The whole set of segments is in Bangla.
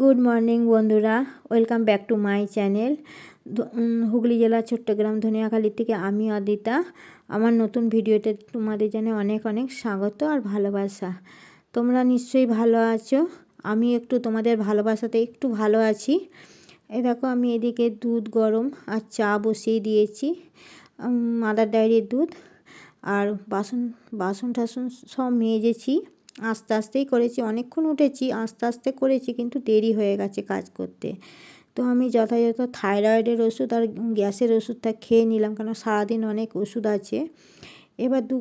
গুড মর্নিং বন্ধুরা, welcome back to my channel. Hooghly জেলার চট্টগ্রাম ধনিয়াখালীর থেকে আমি অদিতা আমার নতুন ভিডিওতে তোমাদের জানে অনেক অনেক স্বাগত আর ভালোবাসা। তোমরা নিশ্চয়ই ভালো আছো, আমি একটু তোমাদের ভালোবাসাতে একটু ভালো আছি। এই দেখো, আমি এদিকে দুধ গরম আর চা বসিয়ে দিয়েছি মাদার ডায়েরির দুধ আর বাসন বাসন টাসন সব মেজেছি। আস্তে আস্তেই করেছি। অনেকক্ষণ উঠেছি, আস্তে আস্তে করেছি, কিন্তু দেরি হয়ে গেছে কাজ করতে। তো আমি যথাযথ থাইরয়েডের ওষুধ আর গ্যাসের ওষুধটা খেয়ে নিলাম, কারণ সারাদিন অনেক ওষুধ আছে। এবার দু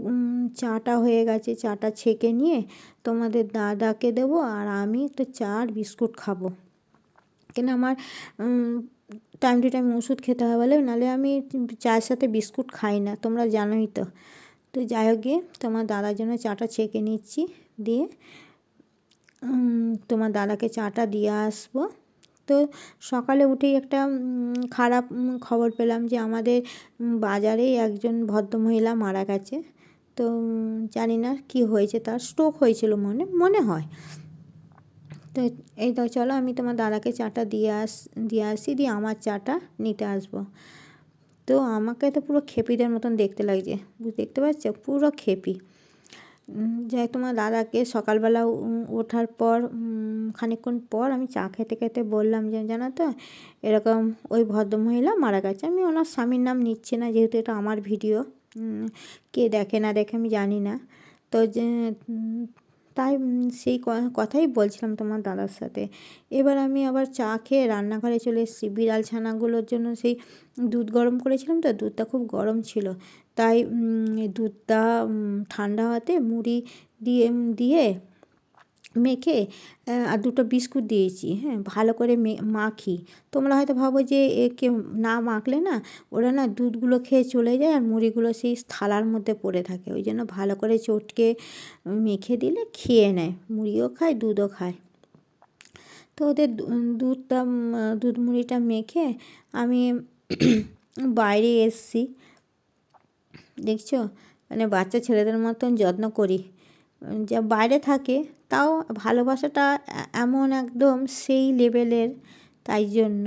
চাটা হয়ে গেছে, চাটা ছেঁকে নিয়ে তোমাদের দাদাকে দেবো আর আমি একটু চা আর বিস্কুট খাব। কেন আমার টাইম টু টাইম ওষুধ খেতে হবে বলে নাহলে আমি চায়ের সাথে বিস্কুট খাই না, তোমরা জানোই তো। তো যাই হোক গিয়ে তোমার দাদার জন্য চাটা ছেঁকে নিচ্ছি। দিয়ে তোমার দাদাকে চাটা দিয়ে আসব। তো সকালে উঠেই একটা খারাপ খবর পেলাম যে আমাদের বাজারেই একজন ভদ্রমহিলা মারা গেছে। তো জানি না কি হয়েছে, তার স্ট্রোক হয়েছিল মনে মনে হয়। তো এই তো চলো আমি তোমার দাদাকে চাটা দিয়ে আস, দিয়ে আসি, দিয়ে আমার চাটা নিতে আসব। তো আমাকে তো পুরো খেপিদের মতন দেখতে লাগছে দেখতে পাচ্ছ? পুরো খেপি। যাই তোমার দাদাকে সকালবেলা ওঠার পর খানিকক্ষণ পর আমি চা খেতে খেতে বললাম যে, জানো তো, এরকম ওই ভদ্রমহিলা মারা গেছে। আমি ওনার স্বামীর নাম নিচ্ছি না, যেহেতু এটা আমার ভিডিও। কে দেখে না দেখে আমি জানি না। তো যে তাই সেই কথাই বলছিলাম তোমার দাদার সাথে। এবার আমি আবার চা খেয়ে রান্নাঘরে চলে এসেছি। বিড়াল ছানাগুলোর জন্য সেই দুধ গরম করেছিলাম তো, দুধটা খুব গরম ছিল। তাই দুধটা ঠান্ডা হওয়াতে মুড়ি দিয়ে দিয়ে মেখে আর দুটো বিস্কুট দিয়েছি হ্যাঁ ভালো করে মাখি। তোমরা হয়তো ভাবো যে একে না মাখলে না, ওরা না দুধগুলো খেয়ে চলে যায় আর মুড়িগুলো সেই থালার মধ্যে পড়ে থাকে। ওই জন্য ভালো করে চটকে মেখে দিলে খেয়ে নেয়, মুড়িও খায়, দুধও খায়। তো ওদের দুধটা দুধ মুড়িটা মেখে আমি বাইরে এসছি। দেখছ? মানে বাচ্চা ছেলেদের মতন যত্ন করি। যা বাইরে থাকে তাও ভালোবাসাটা এমন একদম সেই লেভেলের, তাই জন্য।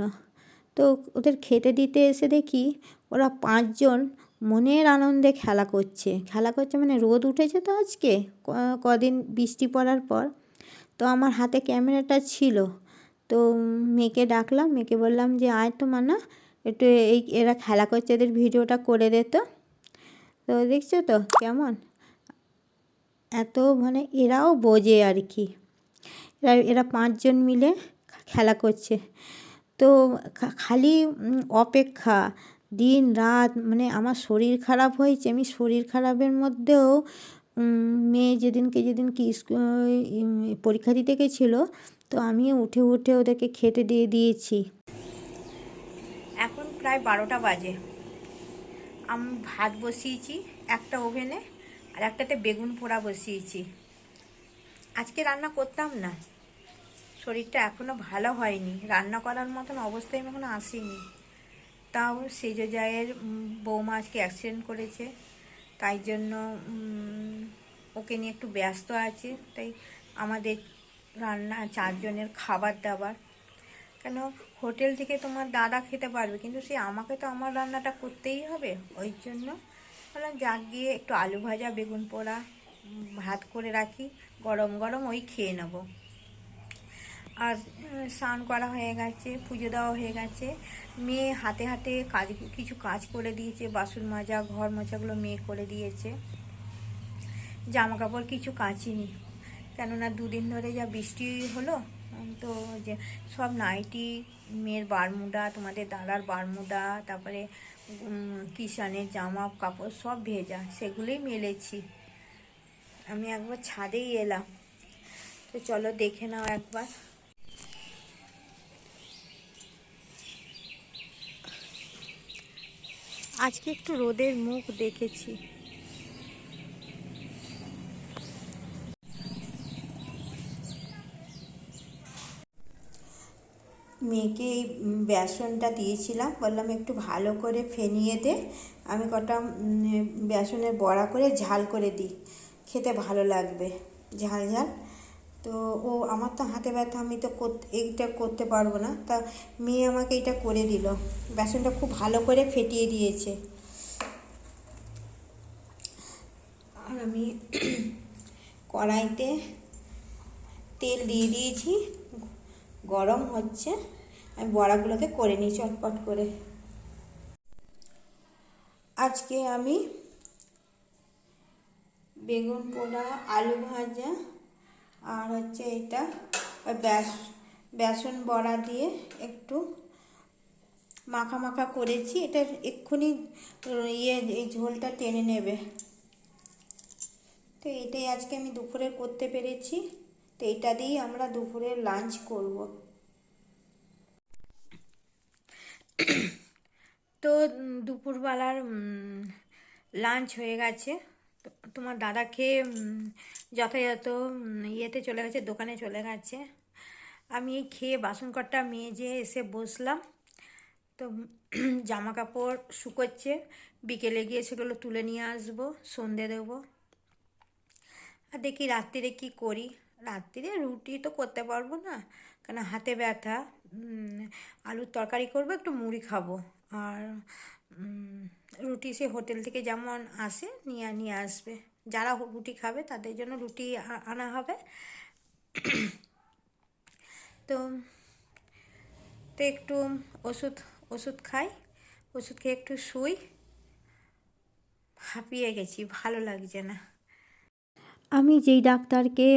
তো ওদের খেতে দিতে এসে দেখি ওরা পাঁচজন মনের আনন্দে খেলা করছে। খেলা করছে মানে রোদ উঠেছে তো আজকে কদিন বৃষ্টি পড়ার পর। তো আমার হাতে ক্যামেরাটা ছিল। তো মেয়েকে ডাকলাম, মেয়েকে বললাম যে, আয় তো মানা, একটু এই, এরা খেলা করছে, এদের ভিডিওটা করে দে তো। তো দেখছ তো, কেমন? এত মানে এরাও বোঝে আর কি। এরা এরা পাঁচজন মিলে খেলা করছে। তো খালি অপেক্ষা। দিন, রাত মানে আমার শরীর খারাপ হয়েছে, আমি শরীর খারাপের মধ্যেও মেয়ে যেদিনকে যেদিন যেদিনকে পরীক্ষা দিতে গেছিল, তো আমিও উঠে উঠে ওদেরকে খেতে দিয়ে দিয়েছি। এখন প্রায় বারোটা বাজে। আমি ভাত বসিয়েছি একটা ওভেনে। আর একটাতে বেগুন পোড়া বসিয়েছি। আজকে রান্না করতাম না। শরীরটা এখনও ভালো হয়নি। রান্না করার মতন অবস্থায় আমি এখনও আসিনি। তাও সেজ জায়ের বৌমা আজকে অ্যাক্সিডেন্ট করেছে। তাই জন্য ওকে নিয়ে একটু ব্যস্ত আছে। তাই আমাদের রান্না চারজনের খাবার দাবার। কেন হোটেল থেকে তোমার দাদা খেতে পারবে, কিন্তু সে আমাকে তো আমার রান্নাটা করতেই হবে। ওই জন্য বললাম যাক গিয়ে একটু আলু ভাজা, বেগুন পোড়া ভাত করে রাখি। গরম গরম ওই খেয়ে নেব। আর স্নান করা হয়ে গেছে, পুজো দেওয়া হয়ে গেছে। মেয়ে হাতে হাতে কাজ, কিছু কাজ করে দিয়েছে, বাসন মাজা, ঘর মোছাগুলো মেয়ে করে দিয়েছে। জামা কাপড় কিছু কাচিনি। কেননা দুদিন ধরে যা বৃষ্টি হলো তো যে সব নাইটি, মেয়ের বারমুডা, তোমাদের দাদার বারমুডা, তারপরে কিষানের জামা, কাপড় সব ভেজা, সেগুলোই মেলেছি। আমি একবার ছাদেই এলাম। তো চলো দেখে নাও একবার। আজকে একটু রোদের মুখ দেখেছি। মেয়েকে এই বেসনটা দিয়েছিলাম। বললাম, একটু ভালো করে ফেনিয়ে দে। আমি কটা বেসনের বড়া করে ঝাল করে দিই। খেতে ভালো লাগবে। ঝাল ঝাল। তো ও, আমার তো হাতে ব্যথা, আমি তো এইটা করতে পারব না। তা মেয়ে আমাকে এটা করে দিল। বেসনটা খুব ভালো করে ফেটিয়ে দিয়েছে। আর আমি কড়াইতে তেল দিয়ে দিয়েছি। গরম হচ্ছে, আমি বড়াগুলোকে করে নিই চটপট করে। আজকে আমি বেগুন পোড়া আলু ভাজা, আর হচ্ছে এটা বেস বেসন বড়া দিয়ে একটু মাখা মাখা করেছি। এটা এক্ষুনি ইয়ে এই ঝোলটা টেনে নেবে। তো এটাই আজকে আমি দুপুরে করতে পেরেছি। তো এটা দিয়েই আমরা দুপুরে লাঞ্চ করব। তো দুপুরবেলার লাঞ্চ হয়ে গেছে। তোমার দাদা খেয়ে যথাযথ ইয়েতে চলে গেছে, দোকানে চলে গেছে। আমি খেয়ে বাসন কটা মেজে এসে বসলাম। তো জামা কাপড় শুকোচ্ছে। বিকেলে গিয়ে সেগুলো তুলে নিয়ে আসব, সন্ধে দেবো। আর দেখি রাত্রিরে কি করি। রাত্রিরে রুটি তো করতে পারব না। কেন হাতে ব্যথা আলুর তরকারি করব, একটু মুড়ি খাব। আর রুটি সে হোটেল থেকে যেমন আসে, নিয়ে নিয়ে আসবে। যারা রুটি খাবে তাদের জন্য রুটি আনা হবে। তো তো একটু ওষুধ ওষুধ খাই। ওষুধ খেয়ে একটু শুই। হাঁপিয়ে গেছি, ভালো লাগছে না। আমি যেই ডাক্তারকে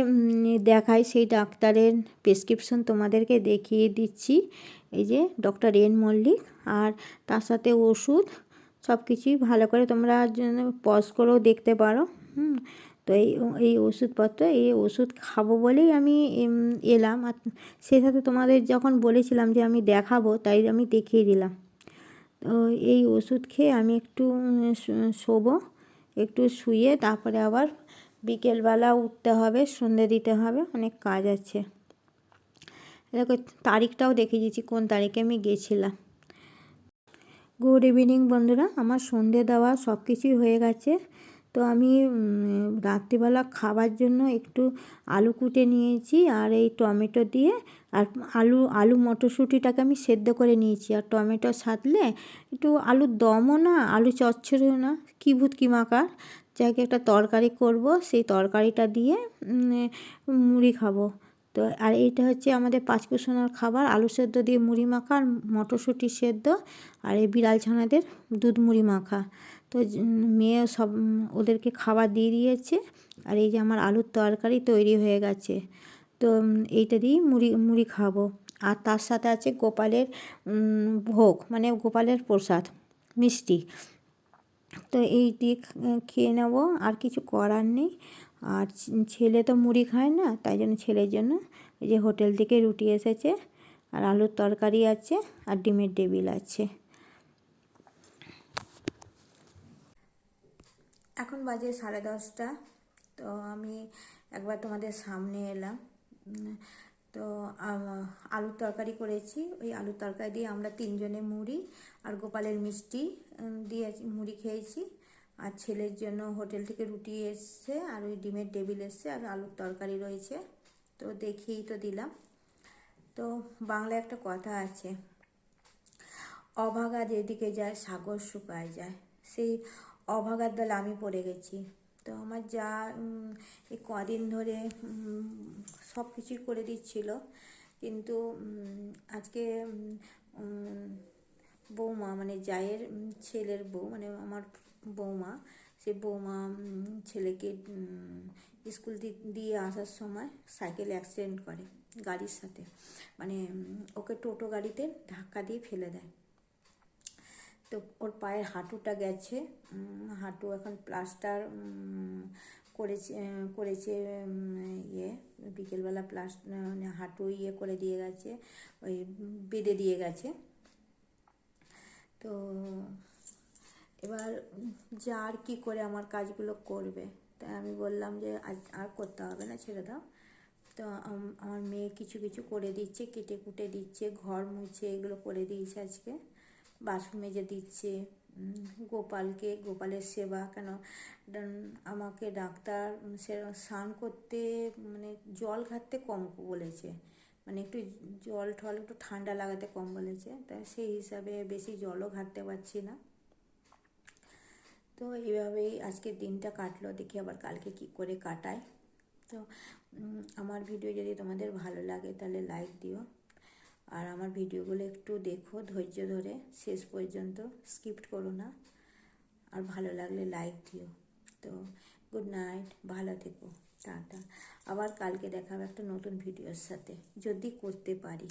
দেখাই সেই ডাক্তারের প্রেসক্রিপশন তোমাদেরকে দেখিয়ে দিচ্ছি। এই যে ডক্টর এন মল্লিক আর তার সাথে ওষুধ সব কিছুই ভালো করে তোমরা পজ করেও দেখতে পারো, হুম। তো এই এই ওষুধপত্র, এই ওষুধ খাব বলেই আমি এলাম। আর সেই সাথে তোমাদের যখন বলেছিলাম যে আমি দেখাবো, তাই আমি দেখিয়ে দিলাম। তো এই ওষুধ খেয়ে আমি একটু শোবো, একটু শুয়ে, তারপরে আবার বিকেলবেলা উঠতে হবে, সন্ধে দিতে হবে, অনেক কাজ আছে। দেখো, তারিখটাও দেখে দিয়েছি কোন তারিখে আমি গেছিলাম। গুড ইভিনিং বন্ধুরা, আমার সন্ধে দেওয়া সব কিছুই হয়ে গেছে। তো আমি রাত্রিবেলা খাবার জন্য একটু আলু কুটে নিয়েছি আর এই টমেটো দিয়ে, আর আলু আলু মটরশুঁটিটাকে আমি সেদ্ধ করে নিয়েছি। আর টমেটো সাতলে একটু আলুর দমও না, আলু চচ্ছরও না, কী ভূত, কী মাকার। যাকে একটা তরকারি করব, সেই তরকারিটা দিয়ে মুড়ি খাব। তো, আর এইটা হচ্ছে আমাদের পাঁচ পাঁচকুশোনার খাবার, আলু সেদ্ধ দিয়ে মুড়ি মাখা আর মটরশুঁটি সেদ্ধ, আর এই বিড়াল ছানাদের দুধ মুড়ি মাখা। তো, মেয়ে সব, ওদেরকে খাবার দিয়ে দিয়েছে, আর এই যে আমার আলুর তরকারি তৈরি হয়ে গেছে। তো, এইটা দিয়েই মুড়ি মুড়ি খাব। আর তার সাথে আছে গোপালের ভোগ মানে গোপালের প্রসাদ, মিষ্টি। তো এই দিয়ে খেয়ে নেব, আর কিছু করার নেই। আর ছেলে তো মুড়ি খায় না, তাই জন্য ছেলের জন্য এই যে হোটেল থেকে রুটি এসেছে, আর আলুর তরকারি আছে, আর ডিমের টেবিল আছে। এখন বাজে সাড়ে দশটা, তো আমি একবার তোমাদের সামনে এলাম। তো আলুর তরকারি করেছি। ওই আলুর তরকারি দিয়ে আমরা তিনজনে মুড়ি আর গোপালের মিষ্টি দিয়ে মুড়ি খেয়েছি। আর ছেলের জন্য হোটেল থেকে রুটি এসছে আর ওই ডিমের টেবিল এসছে আর আলুর তরকারি রয়েছে। তো দেখিয়েই তো দিলাম। তো বাংলায় একটা কথা আছে, অভাগা যেদিকে যায়, সাগর শুকায় যায়। সেই অভাগার দলে আমি পড়ে গেছি। তো আমার যা এই কদিন ধরে সব কিছুই করে দিচ্ছিল। কিন্তু আজকে বৌমা মানে জায়ের ছেলের বউ মানে আমার বৌমা, সে বৌমা ছেলেকে স্কুল দিয়ে আসার সময় সাইকেল অ্যাক্সিডেন্ট করে গাড়ির সাথে। মানে ওকে টোটো গাড়িতে ধাক্কা দিয়ে ফেলে দেয়। তো ওর পায়ের হাঁটুটা গেছে। হাঁটু এখন প্লাস্টার করেছে করেছে ইয়ে বিকেলবেলা প্লাস মানে হাঁটু ইয়ে করে দিয়ে গেছে, ওই বেঁধে দিয়ে গেছে। তো এবার যা আর কী করে আমার কাজগুলো করবে? তাই আমি বললাম যে আজ আর করতে হবে না, ছেড়ে দাও। তো আমার মেয়ে কিছু কিছু করে দিচ্ছে, কেটে কুটে দিচ্ছে, ঘর মুছে এগুলো করে দিয়েছে আজকে। বাসন মেজে দিচ্ছে। গোপালকে, গোপালের সেবা কেন? আমাকে ডাক্তার সে স্নান করতে মানে জল ঘাটতে কম বলেছে। মানে একটু জল ঠল একটু ঠান্ডা লাগাতে কম বলেছে। তাই সেই হিসাবে বেশি জলও ঘাটতে পারছি না। তো এইভাবেই আজকের দিনটা কাটলো। দেখি আবার কালকে কি করে কাটায় তো আমার ভিডিও যদি তোমাদের ভালো লাগে তাহলে লাইক দিও। আর আমার ভিডিওগুলো একটু দেখো ধৈর্য ধরে, শেষ পর্যন্ত স্কিপ্ট করো না। আর ভালো লাগলে লাইক দিও। তো গুড নাইট, ভালো থেকো, টাটা। আবার কালকে দেখাবো একটা নতুন ভিডিওর সাথে, যদি করতে পারি।